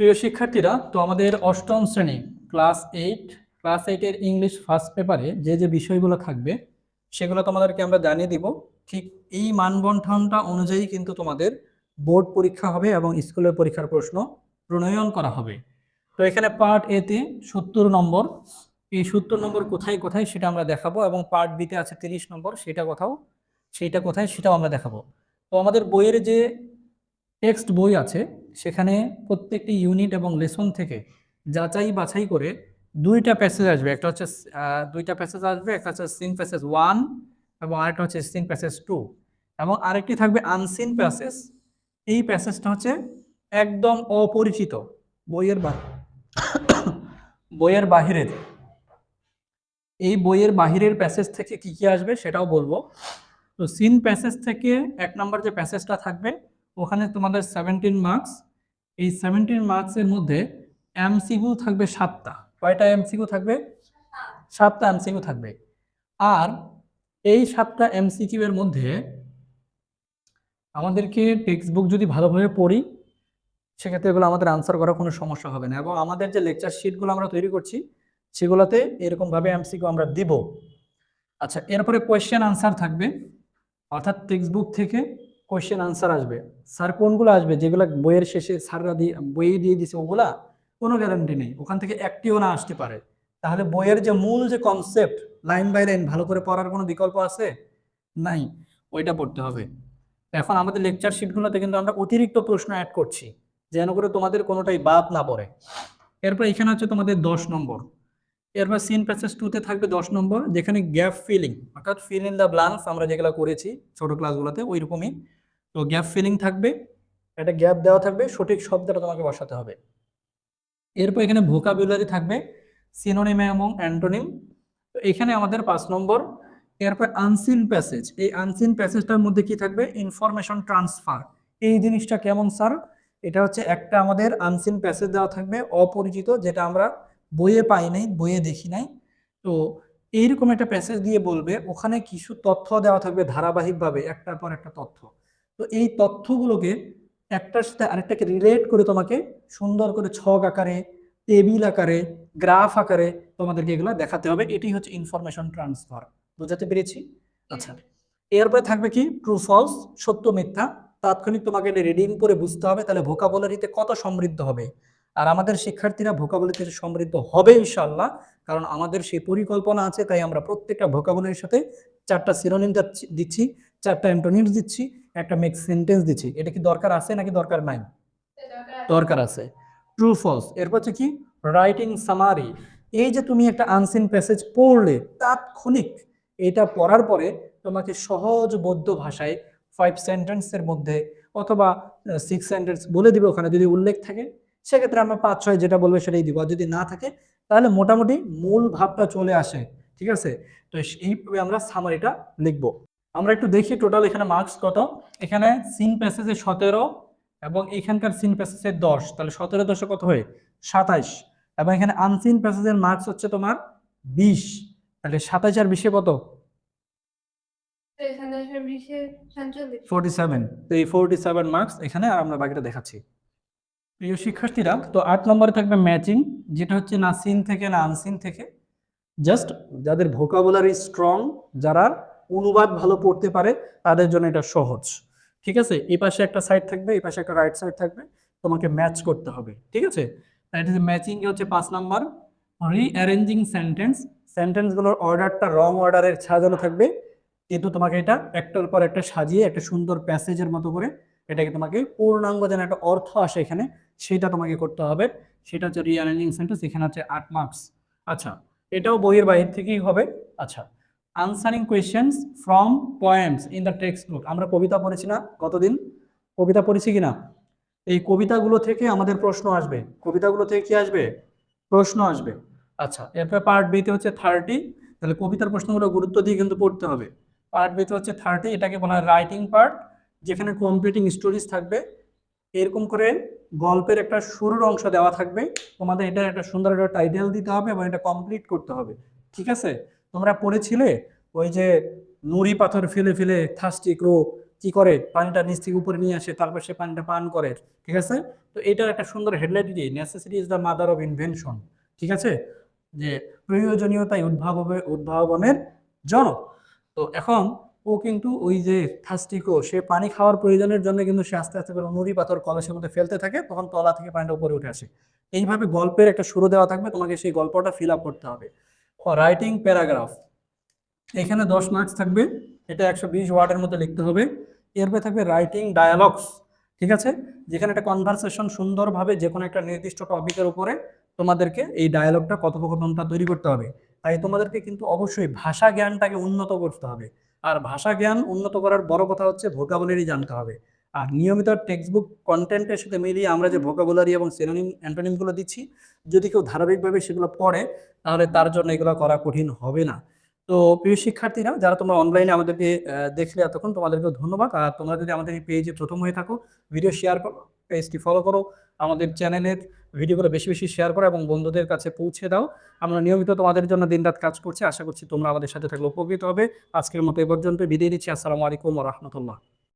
প্রিয় শিক্ষার্থীরা, তো আমাদের অষ্টম শ্রেণি, ক্লাস এইট, ক্লাস এইটের ইংলিশ ফার্স্ট পেপারে যে যে বিষয়গুলো থাকবে, সেগুলো তোমাদেরকে আমরা জানিয়ে দিব। ঠিক এই মানবন্ঠনটা অনুযায়ী কিন্তু তোমাদের বোর্ড পরীক্ষা হবে এবং স্কুলের পরীক্ষার প্রশ্ন প্রণয়ন করা হবে। তো এখানে পার্ট এতে সত্তর নম্বর, এই সত্তর নম্বর কোথায় কোথায় সেটা আমরা দেখাবো এবং পার্ট বিতে আছে তিরিশ নম্বর, সেটা কোথাও, সেইটা কোথায় সেটাও আমরা দেখাবো। তো আমাদের বইয়ের যে টেক্সট বই আছে, সেখানে প্রত্যেকটি ইউনিট এবং লেসন থেকে যাচাই বাছাই করে দুইটা প্যাসেজ আসবে। একটা হচ্ছে দুইটা প্যাসেজ আসবে, একটা হচ্ছে সিন প্যাসেজ ওয়ান এবং আরেকটা হচ্ছে সিন প্যাসেজ টু এবং আরেকটি থাকবে আনসিন প্যাসেজ এই প্যাসেজটা হচ্ছে একদম অপরিচিত বইয়ের বইয়ের বাহিরের। এই বইয়ের বাহিরের প্যাসেজ থেকে কি কি আসবে সেটাও বলব। তো সিন প্যাসেজ থেকে এক নম্বর যে প্যাসেজটা থাকবে ওখানে তোমাদের সেভেন্টিন মার্কস এই সেভেন্টিন মার্কসের মধ্যে এমসিকিউ থাকবে সাতটা। কয়টা এমসিকিউ থাকবে? সাতটা এমসিকিউ থাকবে। আর এই সাতটা এমসিকিউ এর মধ্যে আমাদেরকে টেক্সট বুক যদি ভালোভাবে পড়ি, সেক্ষেত্রে এগুলো আমাদের আনসার করার কোনো সমস্যা হবে না। এবং আমাদের যে লেকচার শিটগুলো আমরা তৈরি করছি, সেগুলোতে এরকমভাবে এমসিকিউ আমরা দিব। আচ্ছা এরপরে কোয়েশ্চেন আনসার থাকবে। অর্থাৎ টেক্সট বুক থেকে কোয়েশ্চেন আনসার আসবে। স্যার কোনগুলো আসবে? যেগুলো বইয়ের শেষে স্যাররা দিয়ে, বইয়ে দিয়ে দিছে ওগুলা, কোনো গ্যারান্টি নেই। ওখান থেকে একটিও না আসতে পারে। তাহলে বইয়ের যে মূল যে কনসেপ্ট লাইন বাই লাইন ভালো করে পড়ার কোনো বিকল্প আছে? নাই। ওইটা পড়তে হবে। এখন আমাদের লেকচার শিটগুলোতে কিন্তু আমরা অতিরিক্ত প্রশ্ন অ্যাড করছি, যেন করে তোমাদের কোনোটাই বাদ না পড়ে। এরপর এখানে হচ্ছে তোমাদের দশ নম্বর। এরপর সিন প্যাসেজ টুতে থাকবে দশ নম্বর, যেখানে গ্যাপ ফিলিং অর্থাৎ ফিল ইন দ্য ব্লান্স আমরা যেগুলো করেছি ছোট ক্লাসগুলোতে ওই রকমই তো গ্যাপ ফিলিং থাকবে। একটা গ্যাপ দেওয়া থাকবে সঠিক শব্দটা তোমাকে বসাতে হবে। এরপর এখানে ভোকাবুলারি থাকবে সিনোনিম এবং অ্যান্টোনিম তো এখানে আমাদের পাঁচ নম্বর এরপর আনসিন প্যাসেজ এই আনসিন প্যাসেজটার মধ্যে কি থাকবে? ইনফরমেশন ট্রান্সফার এই জিনিসটা কেমন স্যার এটা হচ্ছে একটা আমাদের আনসিন প্যাসেজ দেওয়া থাকবে অপরিচিত যেটা আমরা বইয়ে পাই নাই বইয়ে দেখি নাই। তো এইরকম একটা প্যাসেজ দিয়ে বলবে ওখানে কিছু তথ্য দেওয়া থাকবে ধারাবাহিকভাবে একটার পর একটা তথ্য। তো এই তথ্যগুলোকে একটার সাথে আরেকটাকে রিলেট করে তোমাকে সুন্দর করে ছক আকারে টেবিল আকারে গ্রাফ আকারে তোমাদেরকে এগুলো দেখাতে হবে। এটি হচ্ছে ইনফরমেশন ট্রান্সফার বুঝাতে পেরেছি? আচ্ছা। এরপরে থাকবে কি? ট্রু ফলস সত্য, মিথ্যা। তাৎক্ষণিক তোমাকে এটা রিডিং করে বুঝতে হবে, তাহলে ভোকাবুলারিতে কত সমৃদ্ধ হবে। আর আমাদের শিক্ষার্থীরা ভোকাবুলারিতে সমৃদ্ধ হবে ইনশাল্লাহ কারণ আমাদের সেই পরিকল্পনা আছে, তাই আমরা প্রত্যেকটা ভোকাবুলারির সাথে চারটা সিনোনিম দিচ্ছি, চারটা অ্যান্টোনিমস দিচ্ছি। একটা মেক সেন্টেন্স দিচ্ছি। এটা কি দরকার আছে নাকি দরকার নাই? দরকার আছে। ট্রু ফলস এরপর হচ্ছে কি? রাইটিং সামারি এই যে তুমি একটা আনসিন প্যাসেজ পড়লে তাৎক্ষণিক এটা পড়ার পরে তোমাকে সহজ বদ্ধ ভাষায় ফাইভ সেন্টেন্সের মধ্যে অথবা সিক্স সেন্টেন্স বলে দিবে ওখানে যদি উল্লেখ থাকে। সেক্ষেত্রে আমরা পাঁচ ছয় যেটা বলবে সেটাই দিব। আর যদি না থাকে তাহলে মোটামুটি মূল ভাবটা চলে আসে। ঠিক আছে? তো এইভাবে আমরা সামারিটা লিখব। আমরা একটু দেখি টোটাল এখানে মার্কস কত। এখানে সিন প্যাসেজে সতেরো এবং এখানকার সিন প্যাসেজের দশ। তাহলে সতেরো দশে কত হয়? সাতাইশ। এবং এখানে আনসিন প্যাসেজের মার্কস হচ্ছে তোমার বিশ। তাহলে সাতাইশ আর বিশে কত? ফোরটি সেভেন তো এই ফোরটি সেভেন মার্কস এখানে আর আমরা বাকিটা দেখাচ্ছি। প্রিয় শিক্ষার্থীরা তো আট নম্বরে থাকবে ম্যাচিং যেটা হচ্ছে না সিন থেকে না আনসিন থেকে। জাস্ট যাদের ভোকাবুলারি স্ট্রং যারা অনুবাদ ভালো পড়তে পারে, তাদের জন্য এটা সহজ। ঠিক আছে? এই পাশে একটা সাইড থাকবে, এই পাশে একটা রাইট সাইড থাকবে, তোমাকে ম্যাচ করতে হবে। ঠিক আছে? তাই ম্যাচিং হচ্ছে পাঁচ নাম্বার। রিঅ্যারেঞ্জিং সেন্টেন্স সেন্টেন্সগুলোর অর্ডারটা রং অর্ডারের সাজানো থাকবে, কিন্তু তোমাকে এটা একটার পর একটা সাজিয়ে, একটা সুন্দর প্যাসেজের মতো করে এটাকে তোমাকে পূর্ণাঙ্গ যেন একটা অর্থ আসে এখানে, সেটা তোমাকে করতে হবে। সেটা হচ্ছে রিঅ্যারেঞ্জিং সেন্টেন্স এখানে হচ্ছে আট মার্কস আচ্ছা এটাও বইয়ের বাইরে থেকেই হবে। আচ্ছা answering questions from poems in the text book আমরা কবিতা পড়েছি না, কতদিন? কবিতা পড়েছি কিনা? এই কবিতাগুলো থেকে আমাদের প্রশ্ন আসবে। কবিতাগুলো থেকে কি আসবে? প্রশ্ন আসবে। আচ্ছা এরপরে পার্ট বিতে হচ্ছে থার্টি তাহলে কবিতার প্রশ্নগুলো গুরুত্ব দিয়ে কিন্তু পড়তে হবে। পার্ট বিতে হচ্ছে থার্টি এটাকে বলা হয় রাইটিং পার্ট যেখানে কমপ্লিটিং স্টোরিজ থাকবে। এরকম করে গল্পের একটা শুরুর অংশ দেওয়া থাকবে। তোমাদের এটা একটা সুন্দর একটা টাইটেল দিতে হবে এবং এটা কমপ্লিট করতে হবে। ঠিক আছে? তোমরা পড়েছিলে ওই যে নুড়ি পাথর ফেলে ফেলে থাস্টি ক্রো কি করে? পানিটা নিচ থেকে উপরে নিয়ে আসে, তারপর সে পানিটা পান করে, ঠিক আছে? তো এটার একটা সুন্দর হেডলাইট দিয়ে necessity is the mother of invention ঠিক আছে? যে প্রয়োজনীয়তাই উদ্ভাববে উদ্ভাবনের জনক। তো এখন ও কিন্তু ওই যে থাস্টিকো সে পানি খাওয়ার প্রয়োজনের জন্য কিন্তু সে আস্তে আস্তে করে নুড়ি পাথর কলসের মধ্যে ফেলতে থাকে, তখন তলা থেকে পানিটা উপরে উঠে আসে। এইভাবে গল্পের একটা শুরু দেওয়া থাকবে, তোমাকে সেই গল্পটা ফিল আপ করতে হবে। রাইটিং প্যারাগ্রাফ এখানে দশ মার্কস থাকবে, এটা একশো বিশ ওয়ার্ডের মধ্যে লিখতে হবে। এরপরে থাকবে রাইটিং ডায়ালগস ঠিক আছে? যেখানে একটা কনভারসেশন সুন্দরভাবে যে কোনো একটা নির্দিষ্ট টপিকের উপরে তোমাদেরকে এই ডায়ালগটা কথোপকথনটা তৈরি করতে হবে। তাই তোমাদেরকে কিন্তু অবশ্যই ভাষা জ্ঞানটাকে উন্নত করতে হবে। আর ভাষা জ্ঞান উন্নত করার বড় কথা হচ্ছে ভোকাবুলারি জানতে হবে। আর নিয়মিত টেক্সট বুক কন্টেন্টের সাথে মিলিয়ে আমরা যে ভোকাবুলারি এবং সিনোনিম অ্যান্টোনিমগুলো দিচ্ছি, যদি কেউ ধারাবাহিকভাবে সেগুলো পড়ে, তাহলে তার জন্য এগুলো করা কঠিন হবে না। তো প্রিয় শিক্ষার্থীরা, যারা তোমরা অনলাইনে আমাদেরকে দেখলে এতক্ষণ, তোমাদেরকেও ধন্যবাদ। আর তোমরা যদি আমাদের এই পেজে প্রথম হয়ে থাকো ভিডিও শেয়ার করো পেজটি ফলো করো, আমাদের চ্যানেলের ভিডিওগুলো বেশি বেশি শেয়ার করো এবং বন্ধুদের কাছে পৌঁছে দাও। আমরা নিয়মিত তোমাদের জন্য দিনরাত কাজ করছি। আশা করছি তোমরা আমাদের সাথে থাকলে উপকৃত হবে। আজকের মতো এ পর্যন্ত বিদায় দিচ্ছি আসসালামু আলাইকুম রহমতুল্লাহ।